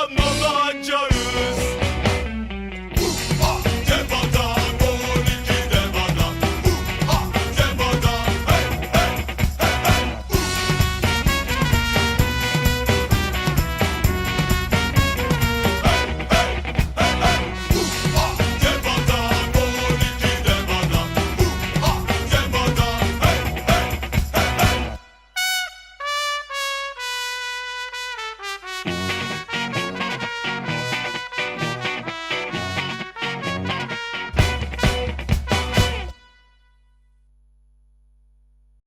yanına da